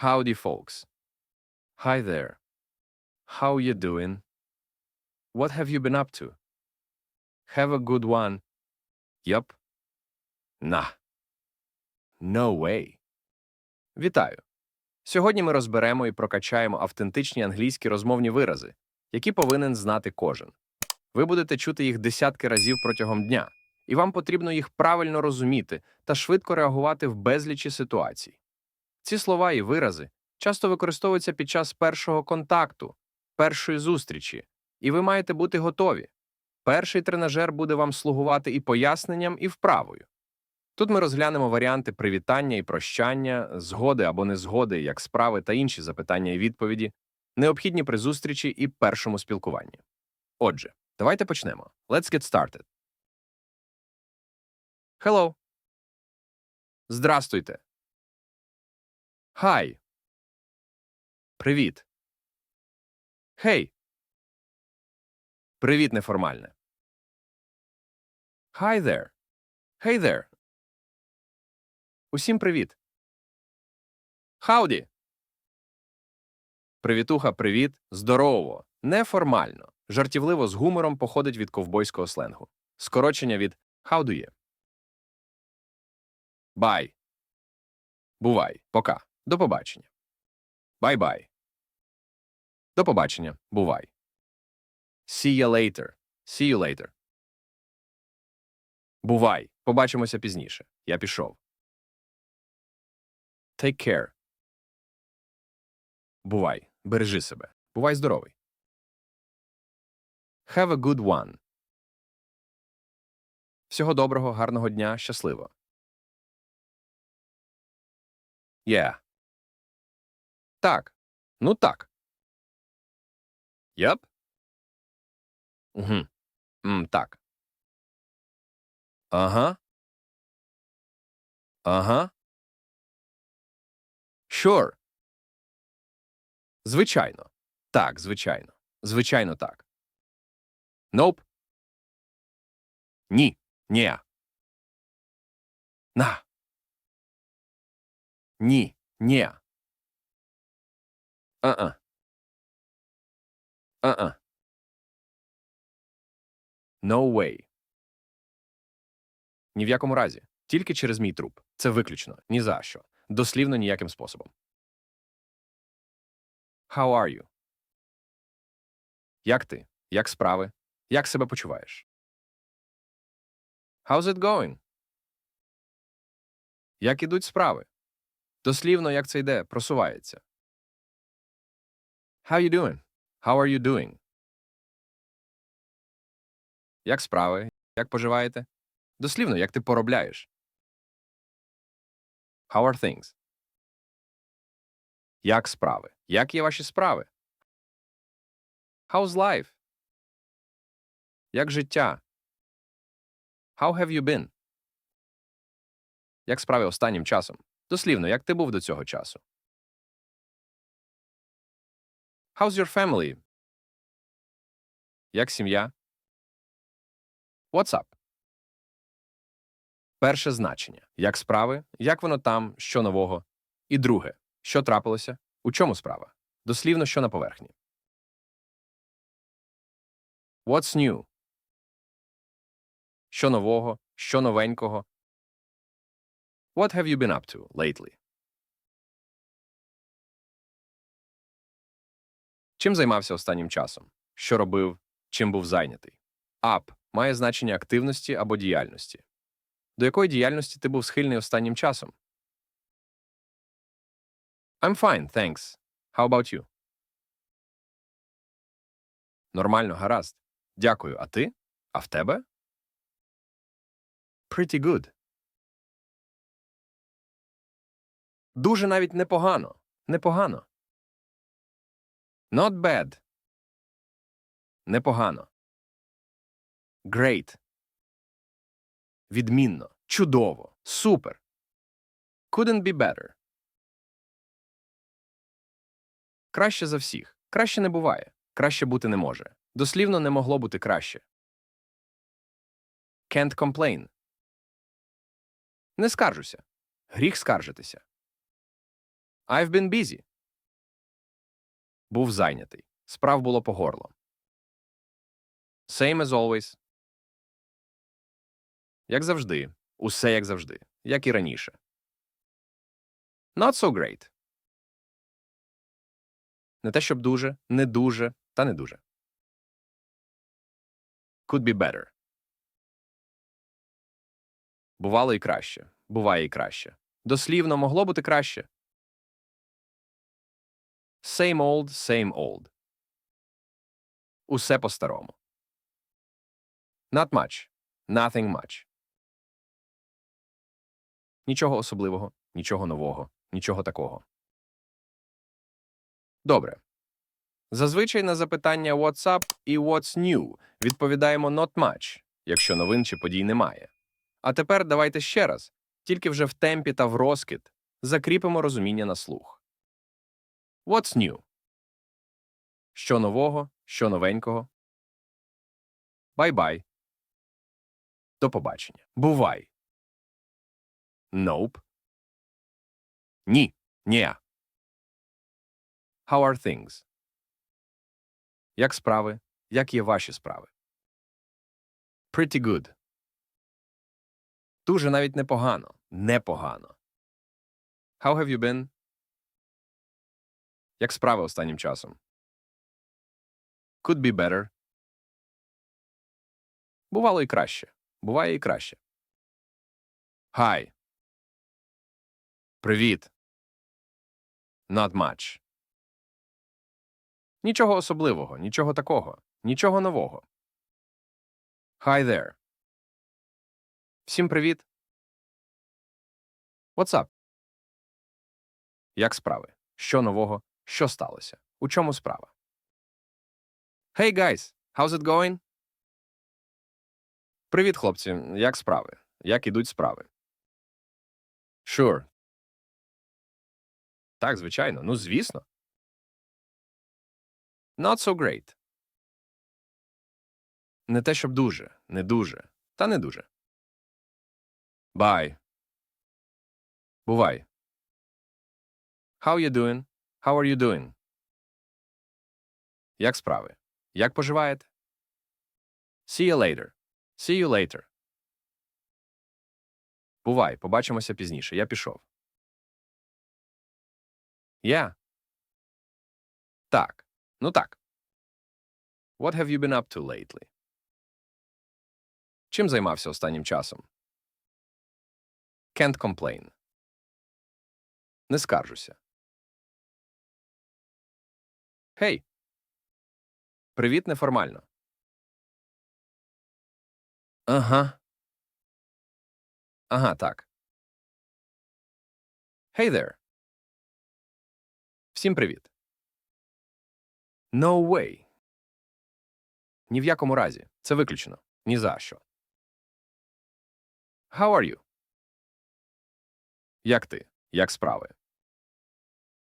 Howdy, folks. Hi there. How you doing? What have you been up to? Have a good one. Yup. Nah. No way. Вітаю. Сьогодні ми розберемо і прокачаємо автентичні англійські розмовні вирази, які повинен знати кожен. Ви будете чути їх десятки разів протягом дня, і вам потрібно їх правильно розуміти та швидко реагувати в безлічі ситуацій. Ці слова і вирази часто використовуються під час першого контакту, першої зустрічі, і ви маєте бути готові. Перший тренажер буде вам слугувати і поясненням, і вправою. Тут ми розглянемо варіанти привітання і прощання, згоди або незгоди, як справи та інші запитання і відповіді, необхідні при зустрічі і першому спілкуванні. Отже, давайте почнемо. Let's get started. Hello. Здрастуйте. Hi. Привіт. Hey. Привіт неформальне. Hi there. Hey there. Усім привіт. Howdy. Привітуха, привіт, здорово, неформально, жартівливо з гумором походить від ковбойського сленгу. Скорочення від how do you. Бай. Бувай. Пока. До побачення. Бай-бай. До побачення. Бувай. See you later. See you later. Бувай. Побачимося пізніше. Я пішов. Take care. Бувай. Бережи себе. Бувай здоровий. Have a good one. Всього доброго, гарного дня, щасливо. Yeah. Так. Ну так. Yep. Угу. М, так. Ага. Ага. Sure. Звичайно. Так, звичайно. Звичайно, так. Nope. Ні. Ні. На. Ні. Ні. А-а. А-а. No way. Ні в якому разі. Тільки через мій труп. Це виключно. Ні за що. Дослівно ніяким способом. How are you? Як ти? Як справи? Як себе почуваєш? How's it going? Як ідуть справи? Дослівно, як це йде, просувається. How you doing? How are you doing? Як справи? Як поживаєте? Дослівно, як ти поробляєш? How are things? Як справи? Як є ваші справи? How's life? Як життя? How have you been? Як справи останнім часом? Дослівно, як ти був до цього часу? How's your family? Як сім'я? What's up? Перше значення. Як справи? Як воно там? Що нового? І друге. Що трапилося? У чому справа? Дослівно, що на поверхні. What's new? Що нового? Що новенького? What have you been up to lately? Чим займався останнім часом? Що робив? Чим був зайнятий? Up має значення активності або діяльності. До якої діяльності ти був схильний останнім часом? I'm fine, thanks. How about you? Нормально, гаразд. Дякую. А ти? А в тебе? Pretty good. Дуже навіть непогано. Непогано. Not bad. Непогано. Great. Відмінно. Чудово. Супер. Couldn't be better. Краще за всіх. Краще не буває. Краще бути не може. Дослівно не могло бути краще. Can't complain. Не скаржуся. Гріх скаржитися. I've been busy. Був зайнятий. Справ було по горло. Same as always. Як завжди. Усе як завжди. Як і раніше. Not so great. Не те, щоб дуже, не дуже, та не дуже. Could be better. Бувало і краще. Буває і краще. Дослівно могло бути краще. Same old, same old. Усе по-старому. Not much. Nothing much. Нічого особливого, нічого нового, нічого такого. Добре. Зазвичай на запитання What's up і What's new відповідаємо not much, якщо новин чи подій немає. А тепер давайте ще раз, тільки вже в темпі та в розкид, закріпимо розуміння на слух. What's new? Що нового, що новенького? Бай-бай. До побачення. Бувай. Nope. Ні. Ні. How are things? Як справи? Як є ваші справи? Pretty good. Дуже навіть непогано. Непогано. How have you been? Як справи останнім часом? Could be better. Бувало і краще. Буває і краще. Hi. Привіт. Not much. Нічого особливого, нічого такого, нічого нового. Hi there. Всім привіт. What's up? Як справи? Що нового? Що сталося? У чому справа? Hey guys, how's it going? Привіт, хлопці. Як справи? Як ідуть справи? Sure. Так, звичайно. Ну, звісно. Not so great. Не те, щоб дуже, не дуже, та не дуже. Bye. Бувай. How you doing? How are you doing? Як справи? Як поживаєте? See you later. See you later. Бувай, побачимося пізніше. Я пішов. Я? Так. Ну так. What have you been up to lately? Чим займався останнім часом? Can't complain. Не скаржуся. Гей. Привіт неформально. Ага. Ага, так. Hey there. Всім привіт. No way. Ні в якому разі. Це виключено. Ні за що. How are you? Як ти? Як справи?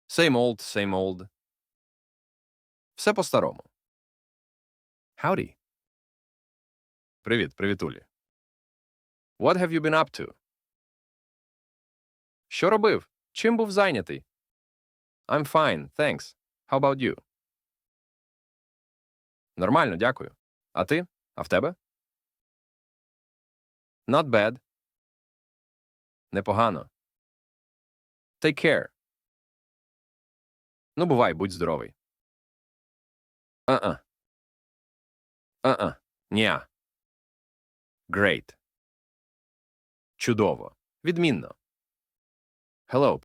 Same old, same old. Все по-старому. Howdy. Привіт, привітулі. What have you been up to? Що робив? Чим був зайнятий? I'm fine, thanks. How about you? Нормально, дякую. А ти? А в тебе? Not bad. Непогано. Take care. Ну, бувай, будь здоровий. А-а. А-а. Ня. Great. Чудово. Відмінно. Hello.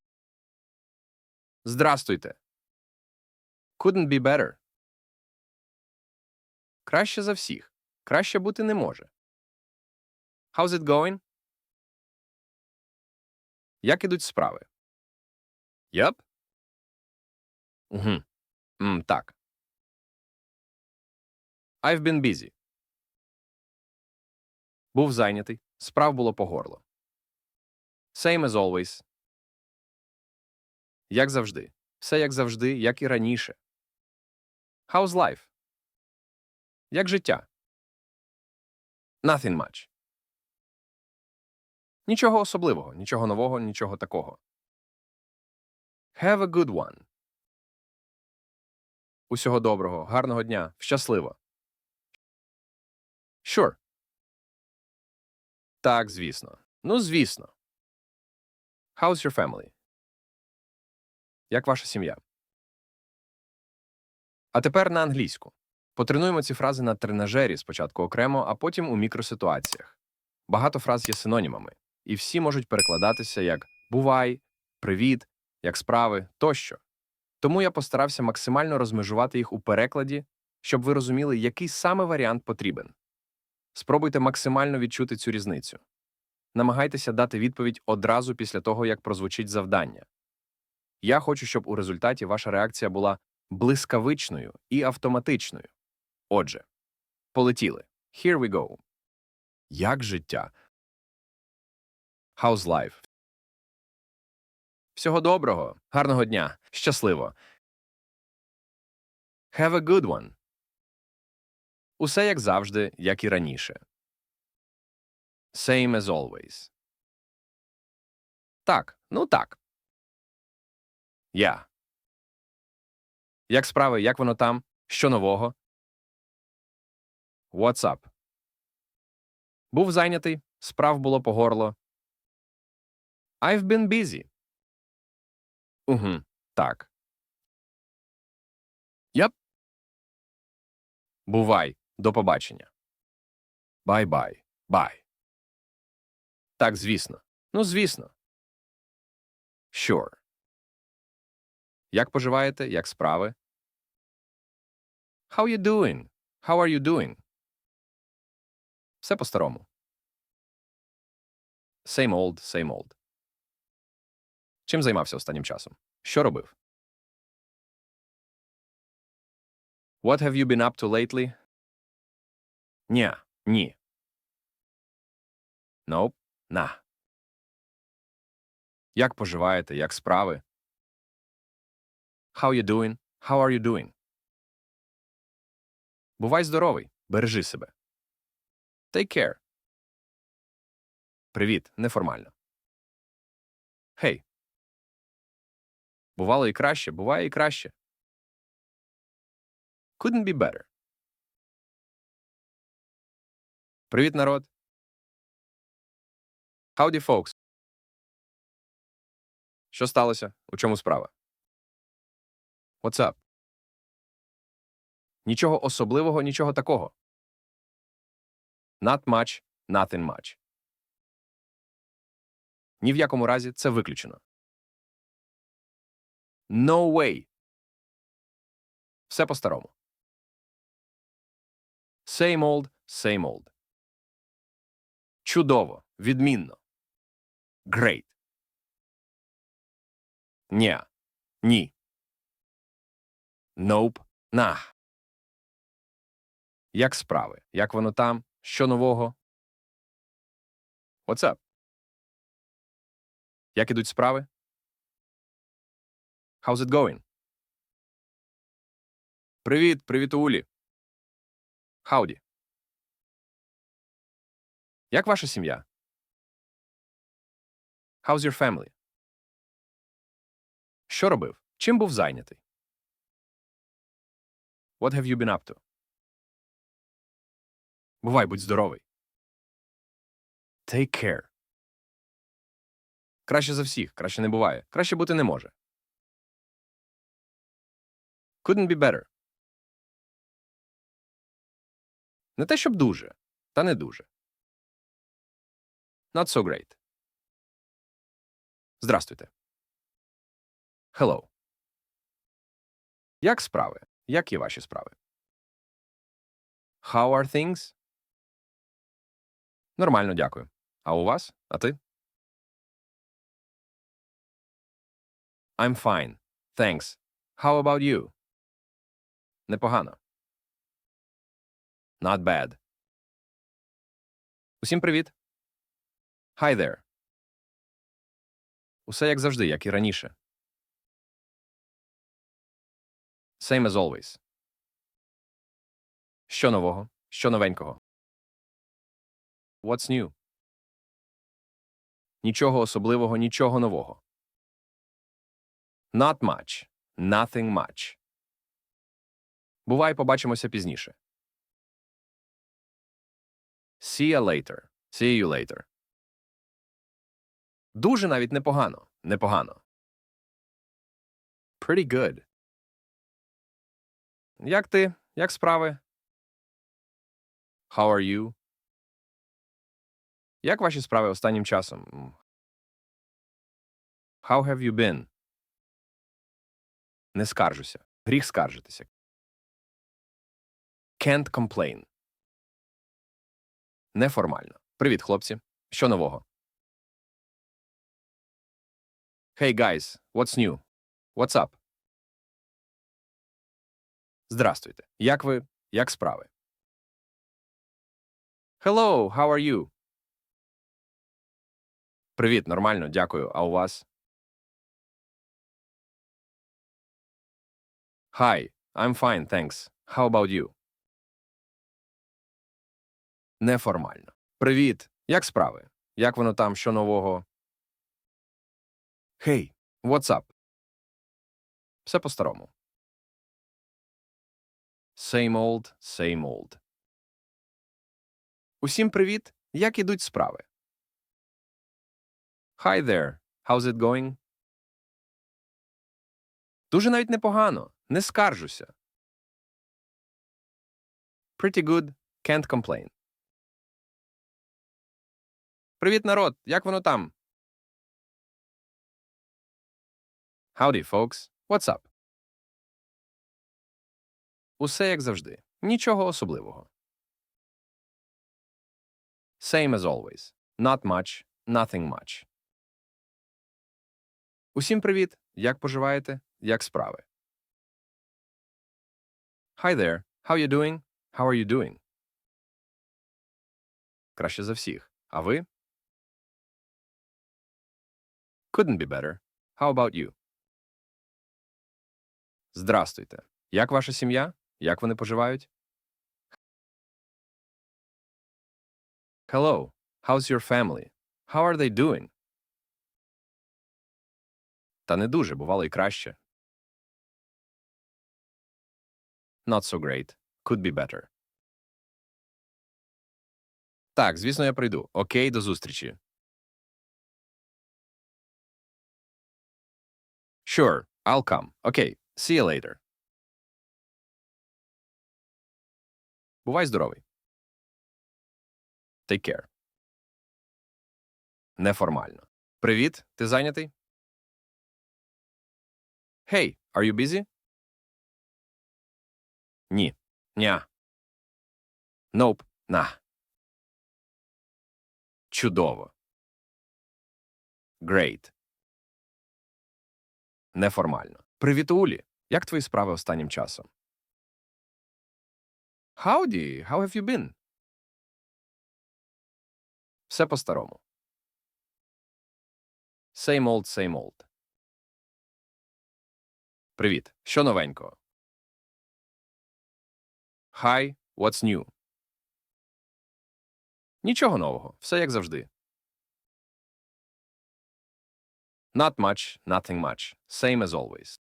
Здрастуйте. Couldn't be better. Краще за всіх. Краще бути не може. How's it going? Як ідуть справи? Yep. Угу. М, так. I've been busy. Був зайнятий. Справ було по горло. Same as always. Як завжди. Все як завжди, як і раніше. How's life? Як життя? Nothing much. Нічого особливого, нічого нового, нічого такого. Have a good one. Усього доброго, гарного дня, щасливо. Sure. Так, звісно. Ну, звісно. How's your family? Як ваша сім'я? А тепер на англійську. Потренуємо ці фрази на тренажері спочатку окремо, а потім у мікроситуаціях. Багато фраз є синонімами, і всі можуть перекладатися як бувай, привіт, як справи тощо. Тому я постарався максимально розмежувати їх у перекладі, щоб ви розуміли, який саме варіант потрібен. Спробуйте максимально відчути цю різницю. Намагайтеся дати відповідь одразу після того, як прозвучить завдання. Я хочу, щоб у результаті ваша реакція була блискавичною і автоматичною. Отже, полетіли. Here we go. Як життя? How's life? Всього доброго, гарного дня, щасливо. Have a good one. Усе як завжди, як і раніше. Same as always. Так, ну так. Я. Як справи, як воно там? Що нового? What's up? Був зайнятий, справ було по горло. I've been busy. Угу, так. Yep. Бувай. До побачення. Бай-бай. Бай. Так, звісно. Ну, звісно. Sure. Як поживаєте? Як справи? How you doing? How are you doing? Все по-старому. Same old, same old. Чим займався останнім часом? Що робив? What have you been up to lately? Ні, ні. Nope, на. Як поживаєте? Як справи? How you doing? How are you doing? Бувай здоровий. Бережи себе. Take care. Привіт. Неформально. Хей. Бувало і краще, буває і краще. Couldn't be better. Привіт, народ. Howdy, folks. Що сталося? У чому справа? What's up? Нічого особливого, нічого такого. Not much, nothing much. Ні в якому разі це виключено. No way. Все по-старому. Same old, same old. Чудово, відмінно. Great. Ні. Ні. Nope. На. Як справи? Як воно там? Що нового? What's up? Як ідуть справи? How's it going? Привіт, привіт, Улі. Хауді. Як ваша сім'я? How's your family? Що робив? Чим був зайнятий? What have you been up to? Бувай, будь здоровий. Take care. Краще за всіх, краще не буває. Краще бути не може. Couldn't be better. Не те, щоб дуже, та не дуже. Not so great. Здрастуйте. Hello. Як справи? Як є ваші справи? How are things? Нормально, дякую. А у вас? А ти? I'm fine. Thanks. How about you? Непогано. Not bad. Усім привіт. Hi there. Усе як завжди, як і раніше. Same as always. Що нового? Що новенького? What's new? Нічого особливого, нічого нового. Not much. Nothing much. Бувай, побачимося пізніше. See you later. See you later. Дуже навіть непогано. Непогано. Pretty good. Як ти? Як справи? How are you? Як ваші справи останнім часом? How have you been? Не скаржуся. Гріх скаржитися. Can't complain. Неформально. Привіт, хлопці. Що нового? Hey, guys. What's new? What's up? Здрастуйте. Як ви? Як справи? Hello, how are you? Привіт, нормально, дякую. А у вас? Hi, I'm fine, thanks. How about you? Неформально. Привіт. Як справи? Як воно там, що нового? Hey, what's up? Все по-старому. Same old, same old. Усім привіт. Як ідуть справи? Hi there. How's it going? Дуже навіть непогано. Не скаржуся. Pretty good. Can't complain. Привіт, народ. Як воно там? Howdy, folks. What's up? Усе як завжди. Нічого особливого. Same as always. Not much, nothing much. Усім привіт. Як поживаєте? Як справи? Hi there. How you doing? How are you doing? Краще за всіх. А ви? Couldn't be better. How about you? Здрастуйте. Як ваша сім'я? Як вони поживають? Hello. How's your family? How are they doing? Та не дуже, бувало і краще. Not so great. Could be better. Так, звісно, я прийду. Окей, до зустрічі. Sure, I'll come. Okay, see you later. Бувай здоровий. Take care. Неформально. Привіт, ти зайнятий? Hey, are you busy? Ні. Ня. Nope. На. Чудово. Great. Неформально. Привіт, Улі. Як твої справи останнім часом? Howdy, how have you been? Все по-старому. Same old, same old. Привіт. Що новенького? Hi, what's new? Нічого нового. Все як завжди. Not much, nothing much. Same as always.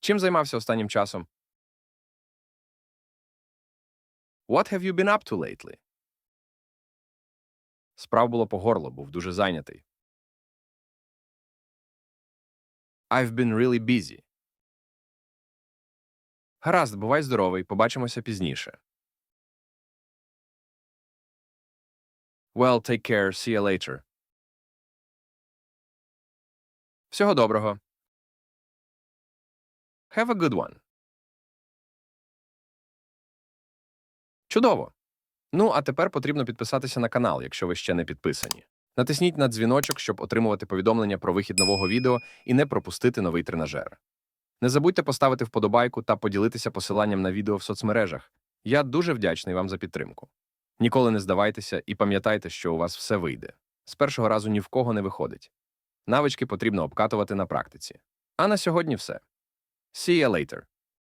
Чим займався останнім часом? What have you been up to lately? Справ було по горло, був дуже зайнятий. I've been really busy. Гаразд, бувай здоровий, побачимося пізніше. Well, take care, see you later. Всього доброго. Have a good one. Чудово. Ну, а тепер потрібно підписатися на канал, якщо ви ще не підписані. Натисніть на дзвіночок, щоб отримувати повідомлення про вихід нового відео і не пропустити новий тренажер. Не забудьте поставити вподобайку та поділитися посиланням на відео в соцмережах. Я дуже вдячний вам за підтримку. Ніколи не здавайтеся і пам'ятайте, що у вас все вийде. З першого разу ні в кого не виходить. Навички потрібно обкатувати на практиці. А на сьогодні все. See you later.